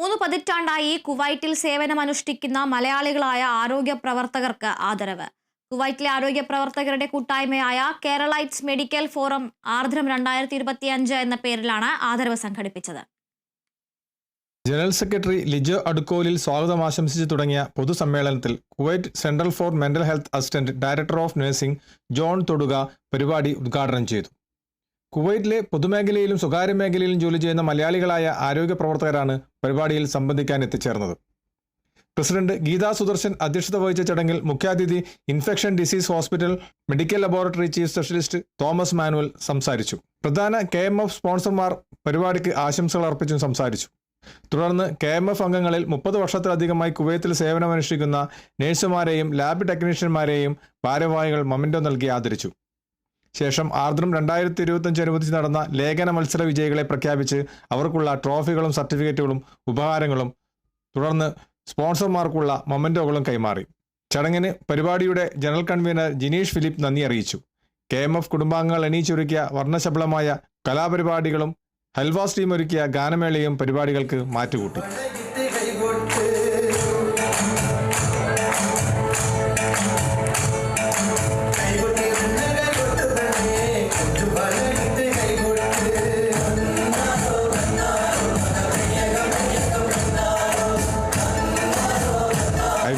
മൂന്ന് പതിറ്റാണ്ടായി കുവൈറ്റിൽ സേവനമനുഷ്ഠിക്കുന്ന മലയാളികളായ ആരോഗ്യ പ്രവർത്തകർക്ക് ആദരവ്. കുവൈറ്റിലെ ആരോഗ്യ പ്രവർത്തകരുടെ കൂട്ടായ്മയായ കേരളൈറ്റ്സ് മെഡിക്കൽ ഫോറം ആർദ്രം രണ്ടായിരത്തി ഇരുപത്തിയഞ്ച് എന്ന പേരിലാണ് ആദരവ് സംഘടിപ്പിച്ചത്. ജനറൽ സെക്രട്ടറി ലിജോ അടുക്കോലിൽ സ്വാഗതം ആശംസിച്ചു തുടങ്ങിയ പൊതുസമ്മേളനത്തിൽ Kuwait central for mental health assistant director of nursing John Thoduka പരിപാടി ഉദ്ഘാടനം ചെയ്തു. കുവൈറ്റിലെ പൊതുമേഖലയിലും സ്വകാര്യ മേഖലയിലും ജോലി ചെയ്യുന്ന മലയാളികളായ ആരോഗ്യ പ്രവർത്തകരാണ് പരിപാടിയിൽ സംബന്ധിക്കാൻ എത്തിച്ചേർന്നത്. പ്രസിഡന്റ് ഗീതാ സുദർശൻ അധ്യക്ഷത വഹിച്ച ചടങ്ങിൽ മുഖ്യാതിഥി infection disease hospital medical laboratory chief specialist Thomas Manuel സംസാരിച്ചു. പ്രധാന കെ എം എഫ് സ്പോൺസർമാർ പരിപാടിക്ക് ആശംസകൾ അർപ്പിച്ചും സംസാരിച്ചു. തുടർന്ന് കെ എം എഫ് അംഗങ്ങളിൽ മുപ്പത് വർഷത്തിലധികമായി കുവൈത്തിൽ സേവനമനുഷ്ഠിക്കുന്ന നഴ്സുമാരെയും ലാബ് ടെക്നീഷ്യന്മാരെയും ഭാരവാഹികൾ മൊമെന്റോ നൽകി ആദരിച്ചു. ശേഷം ആർദ്രം രണ്ടായിരത്തി ഇരുപത്തഞ്ച് അനുവദിച്ച് നടന്ന ലേഖന മത്സര വിജയികളെ പ്രഖ്യാപിച്ച് അവർക്കുള്ള ട്രോഫികളും സർട്ടിഫിക്കറ്റുകളും ഉപഹാരങ്ങളും തുടർന്ന് സ്പോൺസർമാർക്കുള്ള മൊമെന്റോകളും കൈമാറി. ചടങ്ങിന് പരിപാടിയുടെ ജനറൽ കൺവീനർ ജിനീഷ് ഫിലിപ്പ് നന്ദി അറിയിച്ചു. കെ എം എഫ് കുടുംബാംഗങ്ങൾ എണീച്ചൊരുക്കിയ വർണശബളമായ കലാപരിപാടികളും ഹൽവാസ് ടീം ഒരുക്കിയ ഗാനമേളയും പരിപാടികൾക്ക് മാറ്റുകൂട്ടി.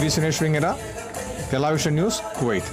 V Sunesh Wingara television news Kuwait